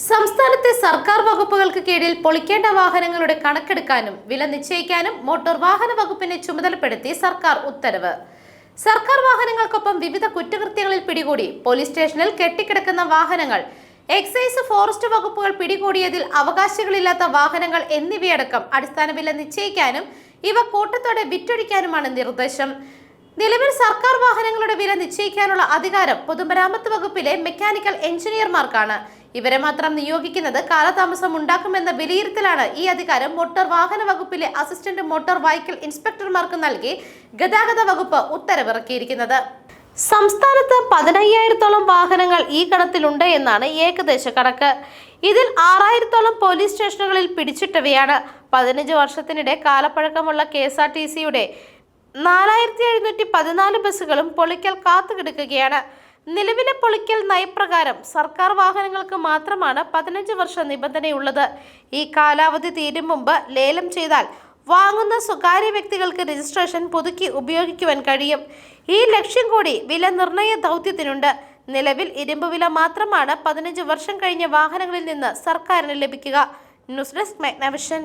സംസ്ഥാനത്തെ സർക്കാർ വകുപ്പുകൾക്ക് കീഴിൽ പൊളിക്കേണ്ട വാഹനങ്ങളുടെ കണക്കെടുക്കാനും വില നിശ്ചയിക്കാനും മോട്ടോർ വാഹന വകുപ്പിനെ ചുമതലപ്പെടുത്തി സർക്കാർ ഉത്തരവ്. സർക്കാർ വാഹനങ്ങൾക്കൊപ്പം വിവിധ കുറ്റകൃത്യങ്ങളിൽ പിടികൂടി പോലീസ് സ്റ്റേഷനിൽ കെട്ടിക്കിടക്കുന്ന വാഹനങ്ങൾ എക്സൈസ് ഫോറസ്റ്റ് വകുപ്പുകൾ പിടികൂടിയതിൽ അവകാശികളില്ലാത്ത വാഹനങ്ങൾ എന്നിവയടക്കം അടിസ്ഥാന വില നിശ്ചയിക്കാനും ഇവ കൂട്ടത്തോടെ വിറ്റൊഴിക്കാനുമാണ് നിർദ്ദേശം. നിലവിൽ സർക്കാർ വാഹനങ്ങളുടെ വില നിശ്ചയിക്കാനുള്ള അധികാരം പൊതുമരാമത്ത് വകുപ്പിലെ മെക്കാനിക്കൽ എഞ്ചിനീയർമാർക്കാണ്. ഇവരെ മാത്രം നിയോഗിക്കുന്നത് കാലതാമസം ഉണ്ടാക്കുമെന്ന വിലയിരുത്തലാണ് ഈ അധികാരം മോട്ടോർ വാഹന വകുപ്പിലെ അസിസ്റ്റന്റ് മോട്ടോർ വെഹിക്കിൾ ഇൻസ്പെക്ടർമാർക്ക് നൽകി ഗതാഗത വകുപ്പ് ഉത്തരവിറക്കിയിരിക്കുന്നത്. സംസ്ഥാനത്ത് പതിനയ്യായിരത്തോളം വാഹനങ്ങൾ ഈ കടത്തിലുണ്ട് എന്നാണ് ഏകദേശ കണക്ക്. ഇതിൽ ആറായിരത്തോളം പോലീസ് സ്റ്റേഷനുകളിൽ പിടിച്ചിട്ടവയാണ്. പതിനഞ്ച് വർഷത്തിനിടെ കാലപ്പഴക്കമുള്ള കെ എസ് ആർ ടി സിയുടെ നാലായിരത്തി എഴുന്നൂറ്റി പതിനാല് ബസ്സുകളും പൊളിക്കൽ കാത്തുകിടക്കുകയാണ്. നിലവിലെ പൊളിക്കൽ നയപ്രകാരം സർക്കാർ വാഹനങ്ങൾക്ക് മാത്രമാണ് പതിനഞ്ച് വർഷ നിബന്ധനയുള്ളത്. ഈ കാലാവധി തീരും മുമ്പ് ലേലം ചെയ്താൽ വാങ്ങുന്ന സ്വകാര്യ വ്യക്തികൾക്ക് രജിസ്ട്രേഷൻ പുതുക്കി ഉപയോഗിക്കുവാൻ കഴിയും. ഈ ലക്ഷ്യം കൂടി വില നിർണയ ദൗത്യത്തിനുണ്ട്. നിലവിൽ ഇരുമ്പ് വില മാത്രമാണ് പതിനഞ്ച് വർഷം കഴിഞ്ഞ വാഹനങ്ങളിൽ നിന്ന് സർക്കാരിന് ലഭിക്കുക. News desk Magnavision.